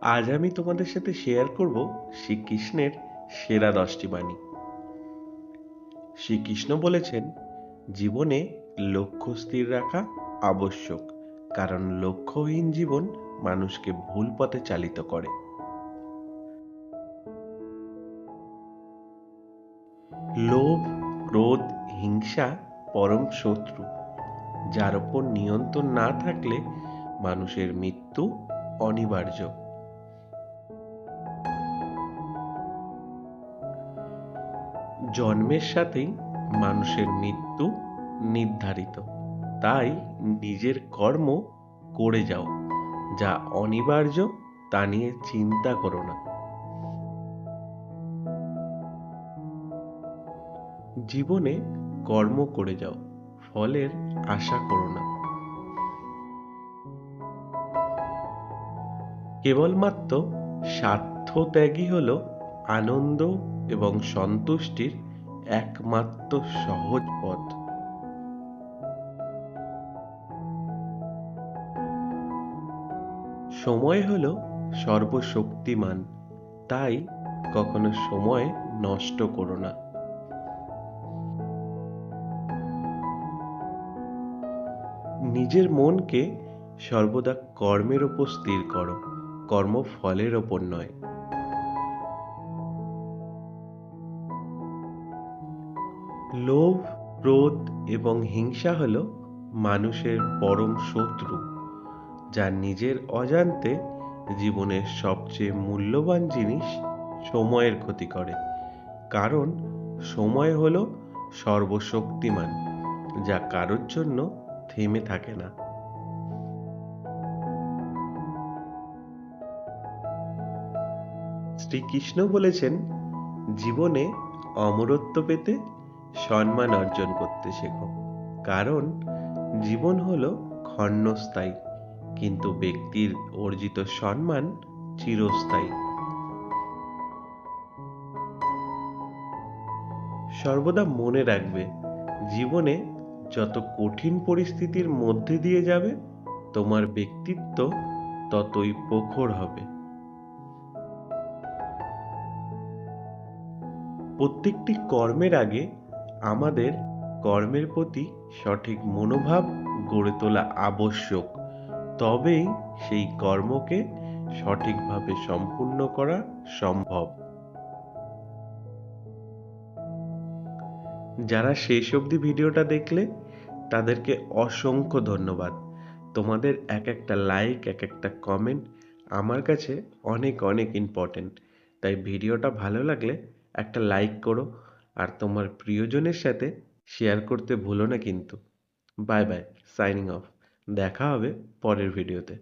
আজ আমি তোমাদের সাথে শেয়ার করব শ্রীকৃষ্ণের সেরা দশটি বাণী। শ্রীকৃষ্ণ বলেছেন, জীবনে লক্ষ্য স্থির রাখা আবশ্যক, কারণ লক্ষ্যহীন জীবন মানুষকে ভুল পথে চালিত করে। লোভ, ক্রোধ, হিংসা পরম শত্রু, যার ওপর নিয়ন্ত্রণ না থাকলে মানুষের মৃত্যু অনিবার্য। জন্মের সাথেই মানুষের মৃত্যু নির্ধারিত। তাই নিজের কর্ম করে যাও, যা অনিবার্য তা নিয়ে চিন্তা করো না। জীবনে কর্ম করে যাও, ফলের আশা করো না। কেবলমাত্র স্বার্থ ত্যাগই হল আনন্দ এবং সন্তুষ্টির একমাত্র সহজ পথ। সময় হল সর্বশক্তিমান, তাই কখনো সময় নষ্ট করো না। নিজের মনকে সর্বদা কর্মের ওপর স্থির করো কর্ম ফলের ওপর নয়। লোভ, ক্রোধ এবং হিংসা হল মানুষের পরম শত্রু, যা নিজের অজান্তে জীবনের সবচেয়ে মূল্যবান জিনিস সময়ের ক্ষতি করে। কারণ সময় হল সর্বশক্তিমান, যা কারোর জন্য থেমে থাকে না। শ্রীকৃষ্ণ বলেছেন, জীবনে অমরত্ব পেতে সম্মান অর্জন করতে শেখো। কারণ জীবন হলো ক্ষণস্থায়ী, কিন্তু ব্যক্তির অর্জিত সম্মান চিরস্থায়ী। সর্বদা মনে রাখবে, জীবনে যত কঠিন পরিস্থিতির মধ্যে দিয়ে যাবে, তোমার ব্যক্তিত্ব ততই প্রখর হবে। প্রত্যেকটি কর্মের আগে আমাদের কর্মের প্রতি সঠিক মনোভাব গড়ে তোলা আবশ্যক। তবেই সেই কর্মকে সঠিকভাবে সম্পূর্ণ করা সম্ভব। যারা শেষ অবধি ভিডিওটা দেখলে, তাদেরকে অসংখ্য ধন্যবাদ। তোমাদের এক একটা লাইক এক একটা কমেন্ট আমার কাছে অনেক অনেক ইম্পর্টেন্ট তাই ভিডিওটা ভালো লাগলে একটা লাইক করো আর তোমার প্রিয়জনের সাথে শেয়ার করতে ভুলো না কিন্তু। বাই বাই সাইনিং অফ দেখা হবে পরের ভিডিওতে